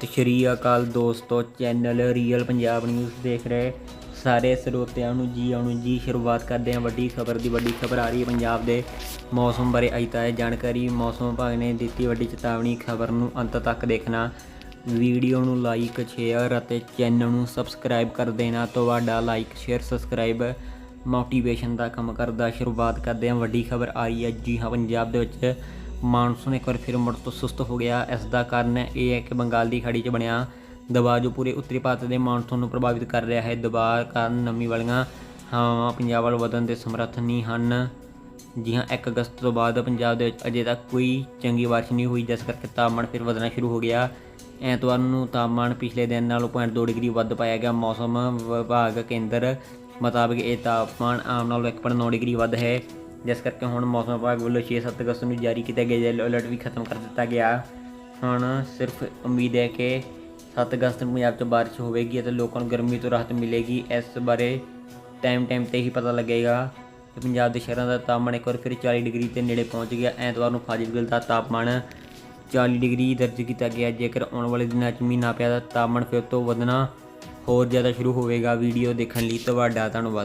ਸਤਿ ਸ਼੍ਰੀ ਅਕਾਲ ਦੋਸਤੋ channel real Punjab news ਦੇਖ ਰਹੇ ਸਾਰੇ ਸਰੋਤਿਆਂ ਨੂੰ ਜੀ ਆਉਣ ਨੂੰ ਜੀ, ਸ਼ੁਰੂਆਤ ਕਰਦੇ ਹਾਂ ਵੱਡੀ ਖਬਰ ਦੀ। ਵੱਡੀ ਖਬਰ ਆ ਰਹੀ ਹੈ ਪੰਜਾਬ ਦੇ ਮੌਸਮ ਬਾਰੇ। ਅਜ ਤਾਂ ਇਹ ਜਾਣਕਾਰੀ, ਮੌਸਮ ਵਿਭਾਗ ਨੇ ਦਿੱਤੀ ਵੱਡੀ ਚੇਤਾਵਨੀ। ਖਬਰ ਨੂੰ ਅੰਤ ਤੱਕ ਦੇਖਣਾ। ਵੀਡੀਓ ਨੂੰ ਲਾਈਕ ਸ਼ੇਅਰ ਅਤੇ ਚੈਨਲ ਨੂੰ ਸਬਸਕ੍ਰਾਈਬ ਕਰ ਦੇਣਾ। ਤੁਹਾਡਾ ਲਾਈਕ ਸ਼ੇਅਰ ਸਬਸਕ੍ਰਾਈਬ ਮੋਟੀਵੇਸ਼ਨ ਦਾ ਕੰਮ ਕਰਦਾ। ਸ਼ੁਰੂਆਤ ਕਰਦੇ ਹਾਂ। ਵੱਡੀ ਖਬਰ ਆ ਰਹੀ ਹੈ ਜੀ ਹਾਂ, ਪੰਜਾਬ ਦੇ ਵਿੱਚ ਮਾਨਸੂਨ ਇੱਕ ਵਾਰ ਫਿਰ ਮੁੜ ਤੋਂ ਸੁਸਤ ਹੋ ਗਿਆ। ਇਸ ਦਾ ਕਾਰਨ ਇਹ ਹੈ ਕਿ ਬੰਗਾਲ ਦੀ ਖਾੜੀ 'ਚ ਬਣਿਆ ਦਬਾਅ ਜੋ ਪੂਰੇ ਉੱਤਰੀ ਭਾਰਤ ਦੇ ਮਾਨਸੂਨ ਨੂੰ ਪ੍ਰਭਾਵਿਤ ਕਰ ਰਿਹਾ ਹੈ। ਦਬਾਅ ਕਾਰਨ ਨਮੀ ਵਾਲੀਆਂ ਹਵਾਵਾਂ ਪੰਜਾਬ ਵੱਲ ਵਧਣ ਦੇ ਸਮਰੱਥ ਨਹੀਂ ਹਨ। ਜੀ ਹਾਂ 1 ਅਗਸਤ ਤੋਂ ਬਾਅਦ ਪੰਜਾਬ ਦੇ ਵਿੱਚ ਅਜੇ ਤੱਕ ਕੋਈ ਚੰਗੀ ਬਾਰਿਸ਼ ਨਹੀਂ ਹੋਈ। ਜਿਸ ਕਰਕੇ ਤਾਪਮਾਨ ਫਿਰ ਵਧਣਾ ਸ਼ੁਰੂ ਹੋ ਗਿਆ। ਐਤਵਾਰ ਨੂੰ ਤਾਪਮਾਨ ਪਿਛਲੇ ਦਿਨ ਨਾਲੋਂ 0.2 ਡਿਗਰੀ ਵੱਧ ਪਾਇਆ ਗਿਆ। ਮੌਸਮ ਵਿਭਾਗ ਕੇਂਦਰ ਮੁਤਾਬਕ ਇਹ ਤਾਪਮਾਨ ਆਮ ਨਾਲੋਂ 1.9 ਡਿਗਰੀ ਵੱਧ ਹੈ। ਜਿਸ ਕਰਕੇ ਹੁਣ ਮੌਸਮ ਵਿਭਾਗ ਵੱਲੋਂ 6-7 ਅਗਸਤ ਨੂੰ ਜਾਰੀ ਕੀਤਾ ਗਿਆ ਯੈਲੋ ਅਲਰਟ ਵੀ ਖਤਮ ਕਰ ਦਿੱਤਾ ਗਿਆ। ਹੁਣ ਸਿਰਫ ਉਮੀਦ ਹੈ ਕਿ 7 ਅਗਸਤ ਨੂੰ ਪੰਜਾਬ 'ਚ ਬਾਰਿਸ਼ ਹੋਵੇਗੀ ਅਤੇ ਲੋਕਾਂ ਨੂੰ ਗਰਮੀ ਤੋਂ ਰਾਹਤ ਮਿਲੇਗੀ। ਇਸ ਬਾਰੇ ਟਾਈਮ ਟਾਈਮ ਤੇ ਹੀ ਪਤਾ ਲੱਗੇਗਾ ਕਿ ਪੰਜਾਬ ਦੇ ਸ਼ਹਿਰਾਂ ਦਾ ਤਾਪਮਾਨ ਇੱਕ ਵਾਰ ਫਿਰ 40 ਡਿਗਰੀ ਦੇ ਨੇੜੇ ਪਹੁੰਚ ਗਿਆ। ਐਤਵਾਰ ਨੂੰ ਫਾਜ਼ਿਲਗਲ ਦਾ ਤਾਪਮਾਨ 40 ਡਿਗਰੀ ਦਰਜ ਕੀਤਾ ਗਿਆ। ਜੇਕਰ ਆਉਣ ਵਾਲੇ ਦਿਨਾਂ 'ਚ ਮੀਂਹ ਨਾ ਪਿਆ ਤਾਂ ਤਾਪਮਾਨ ਫਿਰ ਤੋਂ ਵਧਣਾ ਹੋਰ ਜ਼ਿਆਦਾ ਸ਼ੁਰੂ ਹੋਵੇਗਾ। ਵੀਡੀਓ ਦੇਖਣ ਲਈ ਤੁਹਾਡਾ ਧੰਨਵਾਦ।